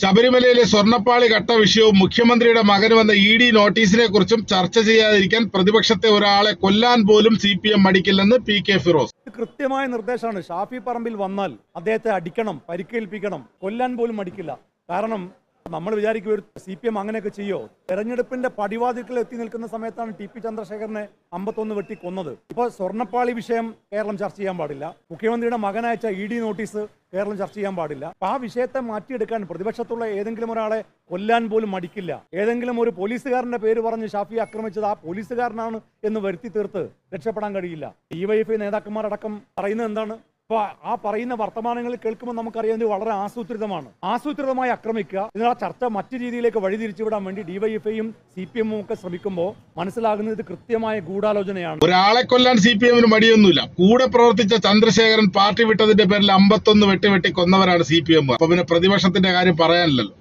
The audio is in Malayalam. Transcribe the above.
ശബരിമലയിലെ സ്വർണപ്പാളി കട്ട വിഷയവും മുഖ്യമന്ത്രിയുടെ മകന് വന്ന ഇ ഡി നോട്ടീസിനെ കുറിച്ചും ചർച്ച ചെയ്യാതിരിക്കാൻ പ്രതിപക്ഷത്തെ ഒരാളെ കൊല്ലാൻ പോലും സി പി എം മടിക്കില്ലെന്ന് പി കെ ഫിറോസ്. കൃത്യമായ നിർദ്ദേശമാണ്. ഷാഫി പറമ്പിൽ വന്നാൽ അദ്ദേഹത്തെ അടിക്കണം പരിക്കേൽപ്പിക്കണം കൊല്ലാൻ പോലും മടിക്കില്ല. കാരണം നമ്മൾ വിചാരിക്കും ഒരു സി പി എം അങ്ങനെയൊക്കെ ചെയ്യോ? തെരഞ്ഞെടുപ്പിന്റെ പടിവാതിൽക്കൽ എത്തി നിൽക്കുന്ന സമയത്താണ് ടി പി ചന്ദ്രശേഖരനെ അമ്പത്തൊന്ന് വെട്ടി കൊന്നത്. ഇപ്പോൾ സ്വർണപ്പാളി വിഷയം കേരളം ചർച്ച ചെയ്യാൻ പാടില്ല. മുഖ്യമന്ത്രിയുടെ മകനയച്ച ഇ ഡി നോട്ടീസ് കേരളം ചർച്ച ചെയ്യാൻ പാടില്ല. അപ്പൊ ആ വിഷയത്തെ മാറ്റിയെടുക്കാൻ പ്രതിപക്ഷത്തുള്ള ഏതെങ്കിലും ഒരാളെ കൊല്ലാൻ പോലും മടിക്കില്ല. ഏതെങ്കിലും ഒരു പോലീസുകാരന്റെ പേര് പറഞ്ഞ് ഷാഫി ആക്രമിച്ചത് ആ പോലീസുകാരനാണ് എന്ന് വരുത്തി തീർത്ത് രക്ഷപ്പെടാൻ കഴിയില്ല. ഡിവൈഎഫ്ഐ നേതാക്കന്മാരടക്കം പറയുന്നത് എന്താണ്? അപ്പൊ ആ പറയുന്ന വർത്തമാനങ്ങൾ കേൾക്കുമ്പോൾ നമുക്കറിയാം ഇത് വളരെ ആസൂത്രിതമാണ്. ആസൂത്രിതമായി ആക്രമിക്കുക ഇതിന് ആ ചർച്ച മറ്റു രീതിയിലേക്ക് വഴിതിരിച്ചുവിടാൻ വേണ്ടി ഡിവൈഎഫ്ഐയും സി പി എമ്മും ഒക്കെ ശ്രമിക്കുമ്പോൾ മനസ്സിലാകുന്നത് കൃത്യമായ ഗൂഢാലോചനയാണ്. ഒരാളെ കൊല്ലാൻ സി പി എമ്മിന് മടിയൊന്നുമില്ല. കൂടെ പ്രവർത്തിച്ച ചന്ദ്രശേഖരൻ പാർട്ടി വിട്ടതിന്റെ പേരിൽ അമ്പത്തൊന്ന് വെട്ടി വെട്ടി കൊന്നവരാണ് സി പി എം അപ്പൊ പിന്നെ പ്രതിപക്ഷത്തിന്റെ കാര്യം പറയാനില്ലല്ലോ.